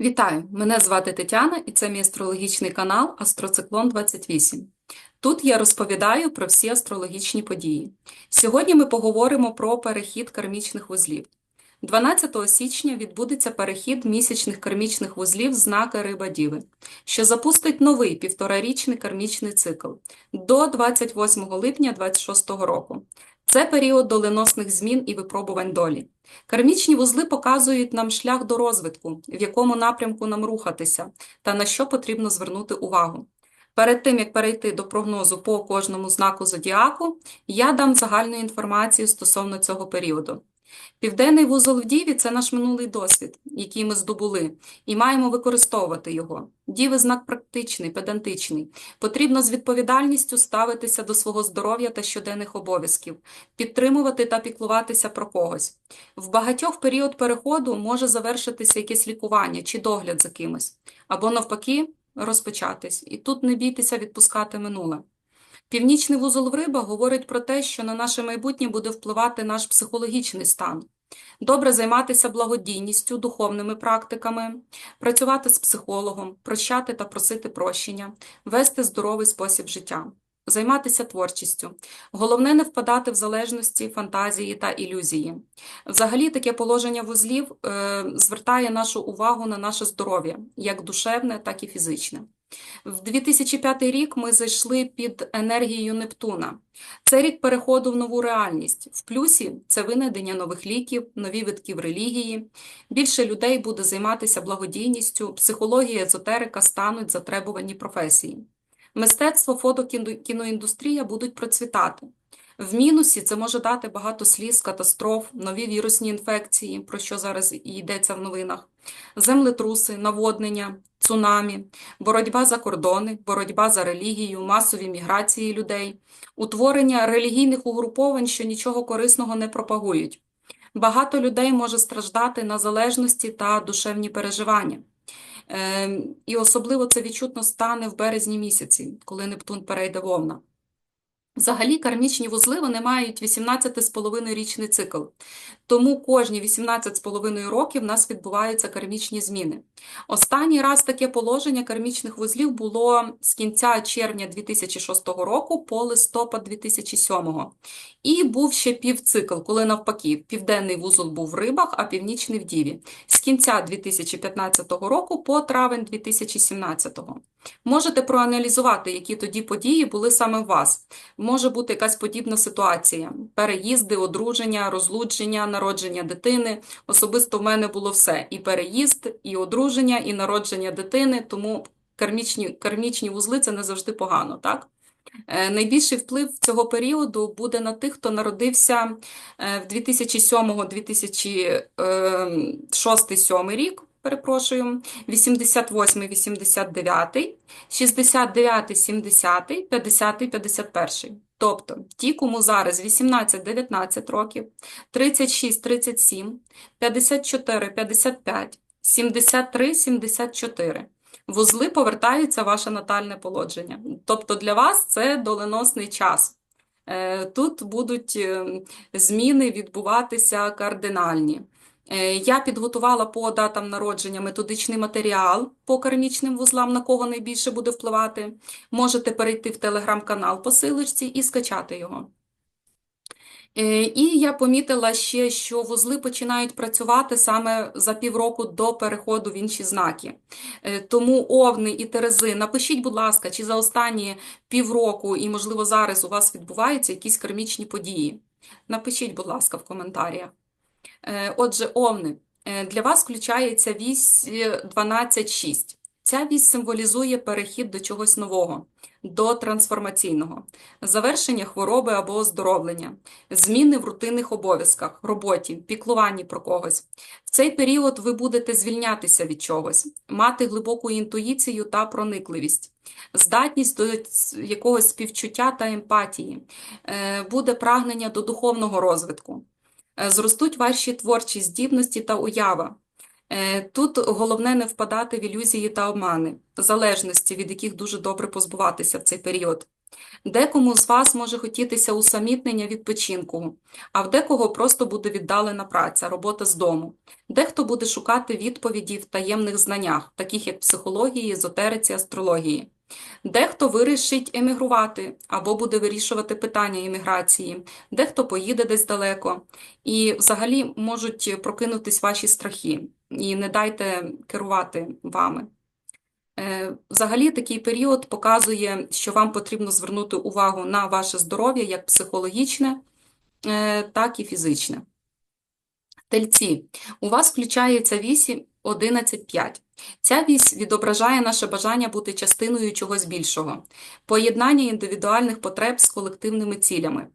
Вітаю! Мене звати Тетяна і це мій астрологічний канал Астроциклон 28. Тут я розповідаю про всі астрологічні події. Сьогодні ми поговоримо про перехід кармічних вузлів. 12 січня відбудеться перехід місячних кармічних вузлів знака Риба Діви, що запустить новий півторарічний кармічний цикл до 28 липня 2026 року. Це період доленосних змін і випробувань долі. Кармічні вузли показують нам шлях до розвитку, в якому напрямку нам рухатися та на що потрібно звернути увагу. Перед тим, як перейти до прогнозу по кожному знаку зодіаку, я дам загальну інформацію стосовно цього періоду. Південний вузол в Діві – це наш минулий досвід, який ми здобули, і маємо використовувати його. Діви – знак практичний, педантичний. Потрібно з відповідальністю ставитися до свого здоров'я та щоденних обов'язків, підтримувати та піклуватися про когось. В багатьох період переходу може завершитися якесь лікування чи догляд за кимось, або навпаки розпочатись. І тут не бійтеся відпускати минуле. Північний вузол в риба говорить про те, що на наше майбутнє буде впливати наш психологічний стан. Добре займатися благодійністю, духовними практиками, працювати з психологом, прощати та просити прощення, вести здоровий спосіб життя, займатися творчістю. Головне не впадати в залежності, фантазії та ілюзії. Взагалі, таке положення вузлів е, звертає нашу увагу на наше здоров'я, як душевне, так і фізичне. В 2005 рік ми зайшли під енергією Нептуна. Це рік переходу в нову реальність. В плюсі це винайдення нових ліків, нові витки в релігії. Більше людей буде займатися благодійністю, психологія, езотерика стануть затребувані професії. Мистецтво, фото, кіноіндустрія будуть процвітати. В мінусі це може дати багато сліз, катастроф, нові вірусні інфекції, про що зараз і йдеться в новинах, землетруси, наводнення, цунамі, боротьба за кордони, боротьба за релігію, масові міграції людей, утворення релігійних угруповань, що нічого корисного не пропагують. Багато людей може страждати на залежності та душевні переживання. Ем, І особливо це відчутно стане в березні місяці, коли Нептун перейде в Овна. Взагалі, кармічні вузли вони мають 18,5 річний цикл. Тому кожні 18,5 років в нас відбуваються кармічні зміни. Останній раз таке положення кармічних вузлів було з кінця червня 2006 року по листопад 2007. І був ще півцикл, коли навпаки, південний вузол був в рибах, а північний в діві. З кінця 2015 року по травень 2017. Можете проаналізувати, які тоді події були саме у вас. Може бути якась подібна ситуація: переїзди, одруження, розлучення, народження дитини. Особисто в мене було все: і переїзд, і одруження, і народження дитини. Тому кармічні, кармічні вузли це не завжди погано, так? Е, Найбільший вплив цього періоду буде на тих, хто народився е, в 2007-2006-2007 рік, перепрошую, 88-89, 69-70, 50-51. Тобто ті, кому зараз 18-19 років, 36-37, 54-55, 73-74. Вузли повертаються в ваше натальне положення. Тобто для вас це доленосний час. Е, Тут будуть е, зміни відбуватися кардинальні. Е, Я підготувала по датам народження методичний матеріал по кармічним вузлам, на кого найбільше буде впливати. Можете перейти в телеграм-канал по силочці і скачати його. Е, І я помітила ще, що вузли починають працювати саме за півроку до переходу в інші знаки. Е, Тому овни і терези, напишіть, будь ласка, чи за останні півроку і, можливо, зараз у вас відбуваються якісь кармічні події. Напишіть, будь ласка, в коментарях. Е, Отже, овни, е, для вас включається вісь е, 12-6. Ця вісь символізує перехід до чогось нового, до трансформаційного, завершення хвороби або оздоровлення, зміни в рутинних обов'язках, роботі, піклуванні про когось. В цей період ви будете звільнятися від чогось, мати глибоку інтуїцію та проникливість, здатність до якогось співчуття та емпатії, Е, буде прагнення до духовного розвитку. Е, Зростуть ваші творчі здібності та уява. Е, Тут головне не впадати в ілюзії та обмани, залежності, від яких дуже добре позбуватися в цей період. Декому з вас може хотітися усамітнення відпочинку, а в декого просто буде віддалена праця, робота з дому. Дехто буде шукати відповіді в таємних знаннях, таких як психології, езотериці, астрології. Дехто вирішить емігрувати або буде вирішувати питання імміграції, дехто поїде десь далеко. І взагалі можуть прокинутись ваші страхи, і не дайте керувати вами. Е, Взагалі, такий період показує, що вам потрібно звернути увагу на ваше здоров'я, як психологічне, е, так і фізичне. Тельці, у вас включається вісь 11.5. Ця вісь відображає наше бажання бути частиною чогось більшого, поєднання індивідуальних потреб з колективними цілями.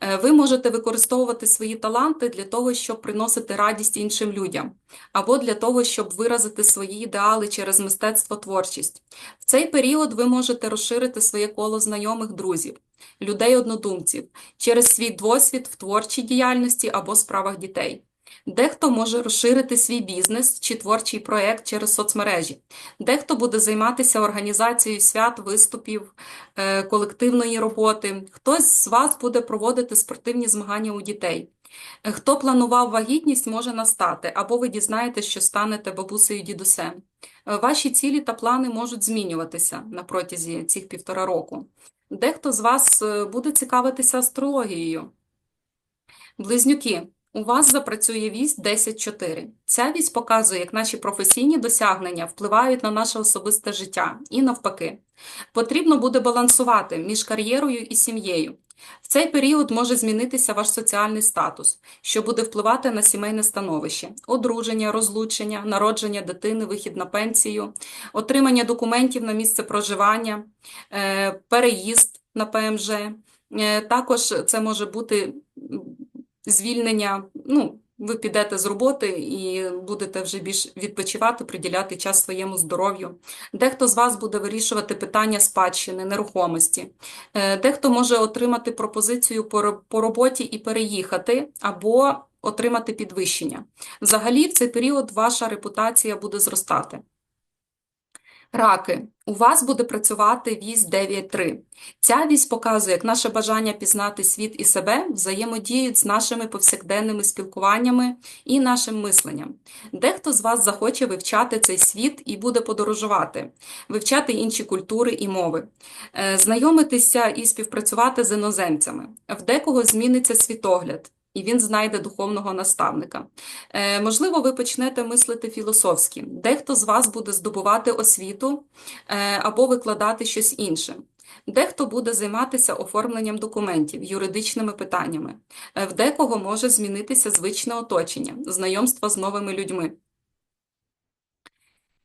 Е, Ви можете використовувати свої таланти для того, щоб приносити радість іншим людям, або для того, щоб виразити свої ідеали через мистецтво творчість. В цей період ви можете розширити своє коло знайомих друзів, людей-однодумців через свій досвід в творчій діяльності або справах дітей. Дехто може розширити свій бізнес чи творчий проєкт через соцмережі. Дехто буде займатися організацією свят, виступів, е, колективної роботи. Хтось з вас буде проводити спортивні змагання у дітей. Хто планував вагітність, може настати, або ви дізнаєтесь, що станете бабусею дідусем. Е, Ваші цілі та плани можуть змінюватися на протязі цих півтора року. Дехто з вас е, буде цікавитися астрологією. Близнюки, у вас запрацює вісь 10.4. Ця вісь показує, як наші професійні досягнення впливають на наше особисте життя і навпаки. Потрібно буде балансувати між кар'єрою і сім'єю. В цей період може змінитися ваш соціальний статус, що буде впливати на сімейне становище, одруження, розлучення, народження дитини, вихід на пенсію, отримання документів на місце проживання, е, переїзд на ПМЖ. Е, Також це може бути звільнення, ну, ви підете з роботи і будете вже більш відпочивати, приділяти час своєму здоров'ю. Дехто з вас буде вирішувати питання спадщини, нерухомості. Е, Дехто може отримати пропозицію по роботі і переїхати, або отримати підвищення. Взагалі, в цей період ваша репутація буде зростати. Раки, у вас буде працювати вісь 9.3. Ця вісь показує, як наше бажання пізнати світ і себе взаємодіють з нашими повсякденними спілкуваннями і нашим мисленням. Дехто з вас захоче вивчати цей світ і буде подорожувати, вивчати інші культури і мови, е, знайомитися і співпрацювати з іноземцями. В декого зміниться світогляд. І він знайде духовного наставника. Е, можливо, ви почнете мислити філософськи. Дехто з вас буде здобувати освіту е, або викладати щось інше. Дехто буде займатися оформленням документів, юридичними питаннями. Е, В декого може змінитися звичне оточення, знайомство з новими людьми.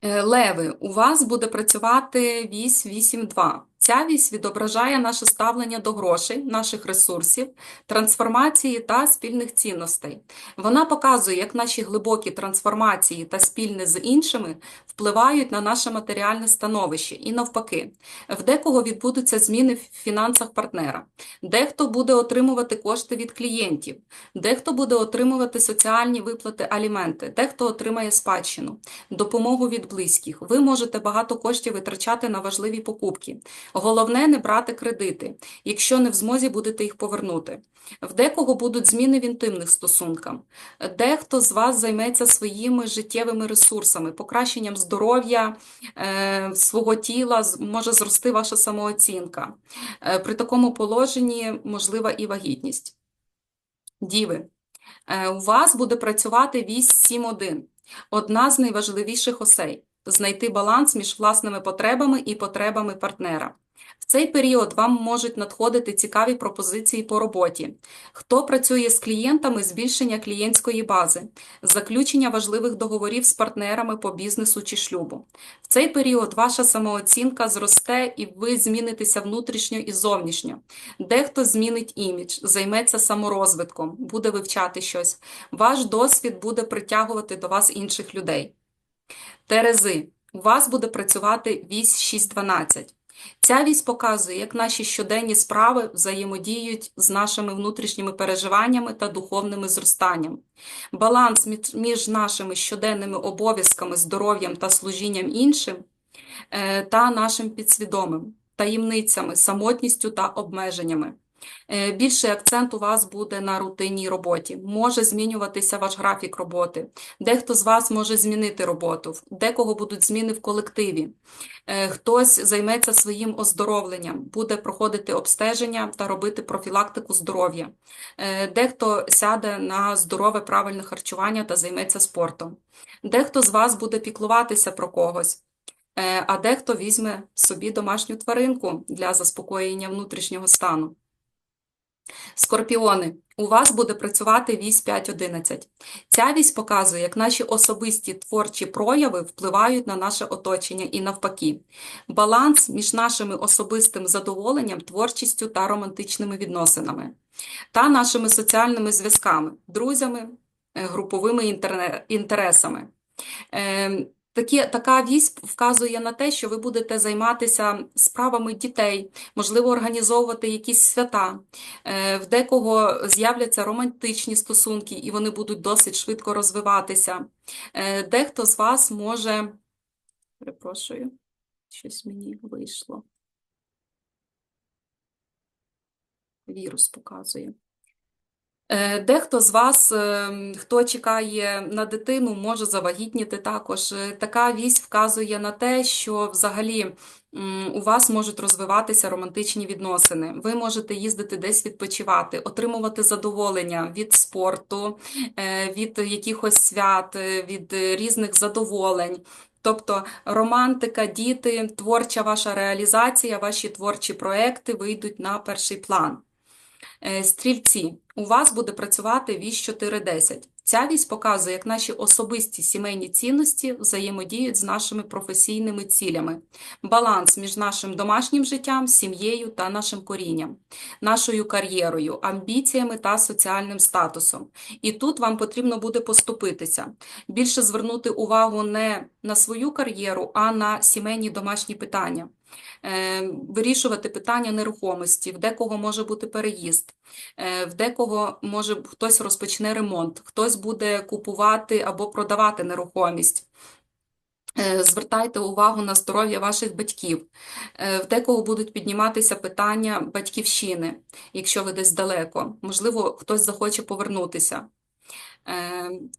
Е, Леви, у вас буде працювати вісь 8.2. Ця вісь відображає наше ставлення до грошей, наших ресурсів, трансформації та спільних цінностей. Вона показує, як наші глибокі трансформації та спільне з іншими впливають на наше матеріальне становище і навпаки. В декого відбудуться зміни в фінансах партнера, дехто буде отримувати кошти від клієнтів, дехто буде отримувати соціальні виплати, аліменти, дехто отримає спадщину, допомогу від близьких. Ви можете багато коштів витрачати на важливі покупки. Головне не брати кредити, якщо не в змозі будете їх повернути. В декого будуть зміни в інтимних стосунках. Дехто з вас займеться своїми життєвими ресурсами, покращенням здоров'я е, свого тіла, може зрости ваша самооцінка. Е, При такому положенні можлива і вагітність. Діви, е, у вас буде працювати вісь 7.1. Одна з найважливіших осей – знайти баланс між власними потребами і потребами партнера. В цей період вам можуть надходити цікаві пропозиції по роботі. Хто працює з клієнтами – збільшення клієнтської бази, заключення важливих договорів з партнерами по бізнесу чи шлюбу. В цей період ваша самооцінка зросте і ви змінитеся внутрішньо і зовнішньо. Дехто змінить імідж, займеться саморозвитком, буде вивчати щось. Ваш досвід буде притягувати до вас інших людей. Терези, у вас буде працювати вісь 6.12. Ця вісь показує, як наші щоденні справи взаємодіють з нашими внутрішніми переживаннями та духовними зростанням. Баланс між- між нашими щоденними обов'язками, здоров'ям та служінням іншим е, та нашим підсвідомим таємницями, самотністю та обмеженнями. Е, Більший акцент у вас буде на рутинній роботі. Може змінюватися ваш графік роботи. Дехто з вас може змінити роботу, декого будуть зміни в колективі. Е, Хтось займеться своїм оздоровленням, буде проходити обстеження та робити профілактику здоров'я. Е, Дехто сяде на здорове правильне харчування та займеться спортом. Дехто з вас буде піклуватися про когось. А дехто візьме собі домашню тваринку для заспокоєння внутрішнього стану. Скорпіони, у вас буде працювати вісь 5.11. Ця вісь показує, як наші особисті творчі прояви впливають на наше оточення і навпаки. Баланс між нашими особистим задоволенням, творчістю та романтичними відносинами, та нашими соціальними зв'язками, друзями, е, груповими інтересами. Такі, така вісь вказує на те, що ви будете займатися справами дітей, можливо, організовувати якісь свята. Е, В декого з'являться романтичні стосунки, і вони будуть досить швидко розвиватися. Е, Дехто з вас може. Перепрошую, щось мені вийшло. Вірус показує. Е, Дехто з вас, е, хто чекає на дитину, може завагітніти також. Е, Така вість вказує на те, що взагалі у вас можуть розвиватися романтичні відносини. Ви можете їздити десь відпочивати, отримувати задоволення від спорту, від якихось свят, від різних задоволень. Тобто романтика, діти, творча ваша реалізація, ваші творчі проекти вийдуть на перший план. Е, Стрільці, у вас буде працювати вісь 410. Ця вісь показує, як наші особисті сімейні цінності взаємодіють з нашими професійними цілями. Баланс між нашим домашнім життям, сім'єю та нашим корінням, нашою кар'єрою, амбіціями та соціальним статусом. І тут вам потрібно буде поступитися. Більше звернути увагу не на свою кар'єру, а на сімейні домашні питання. Е, Вирішувати питання нерухомості, в декого може бути переїзд, е, в декого може хтось розпочне ремонт, хтось буде купувати або продавати нерухомість. Е, Звертайте увагу на здоров'я ваших батьків. В декого будуть підніматися питання батьківщини, якщо ви десь далеко. Можливо, хтось захоче повернутися.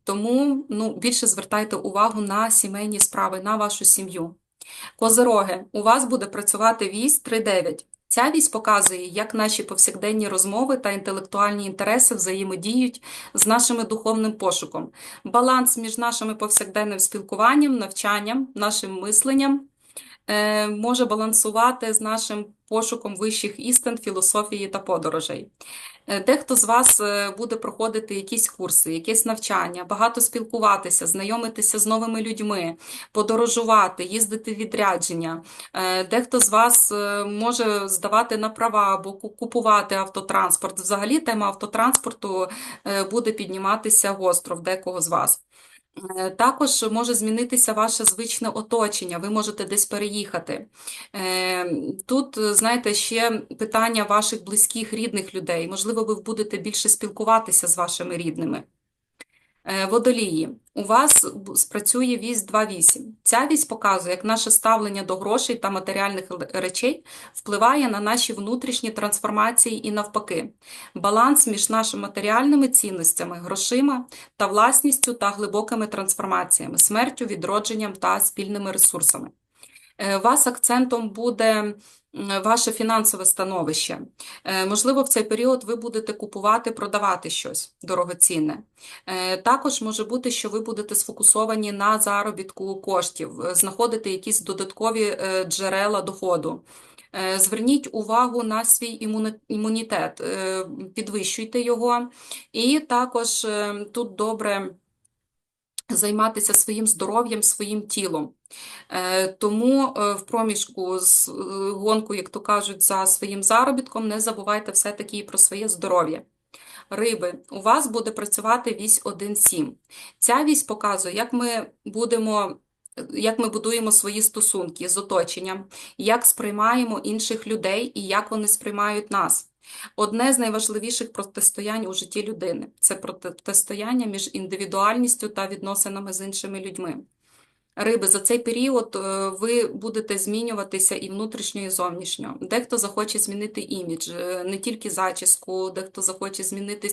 Тому ну, більше звертайте увагу на сімейні справи, на вашу сім'ю. Козироги, у вас буде працювати вісь 3.9. Ця вісь показує, як наші повсякденні розмови та інтелектуальні інтереси взаємодіють з нашим духовним пошуком. Баланс між нашими повсякденним спілкуванням, навчанням, нашим мисленням е, може балансувати з нашим пошуком вищих істин, філософії та подорожей. Е, Дехто з вас е, буде проходити якісь курси, якесь навчання, багато спілкуватися, знайомитися з новими людьми, подорожувати, їздити в відрядження. Е, Дехто з вас може здавати на права або ку- купувати автотранспорт. Взагалі тема автотранспорту буде підніматися гостро в декого з вас. Е, Також може змінитися ваше звичне оточення, ви можете десь переїхати. Е, Тут, знаєте, ще питання ваших близьких, рідних людей. Можливо, ви будете більше спілкуватися з вашими рідними. Е, Водолії, у вас спрацює вісь 2.8. Ця вісь показує, як наше ставлення до грошей та матеріальних речей впливає на наші внутрішні трансформації і навпаки. Баланс між нашими матеріальними цінностями, грошима та власністю та глибокими трансформаціями, смертю, відродженням та спільними ресурсами. Е, У вас акцентом буде ваше фінансове становище. Е, Можливо, в цей період ви будете купувати, продавати щось дорогоцінне. Е, Також може бути, що ви будете сфокусовані на заробітку коштів, е, знаходити якісь додаткові джерела доходу. Зверніть увагу на свій імунітет, підвищуйте його. І також тут добре займатися своїм здоров'ям, своїм тілом. Е, Тому е, в проміжку з е, гонку, як то кажуть, за своїм заробітком, не забувайте все-таки і про своє здоров'я. Риби, у вас буде працювати вісь 1.7. Ця вісь показує, як ми будемо, як ми будуємо свої стосунки з оточенням, як сприймаємо інших людей і як вони сприймають нас. Одне з найважливіших протистоянь у житті людини це протистояння між індивідуальністю та відносинами з іншими людьми. Риби, за цей період е, ви будете змінюватися і внутрішньо, і зовнішньо. Дехто захоче змінити імідж, е, не тільки зачіску, дехто захоче змінити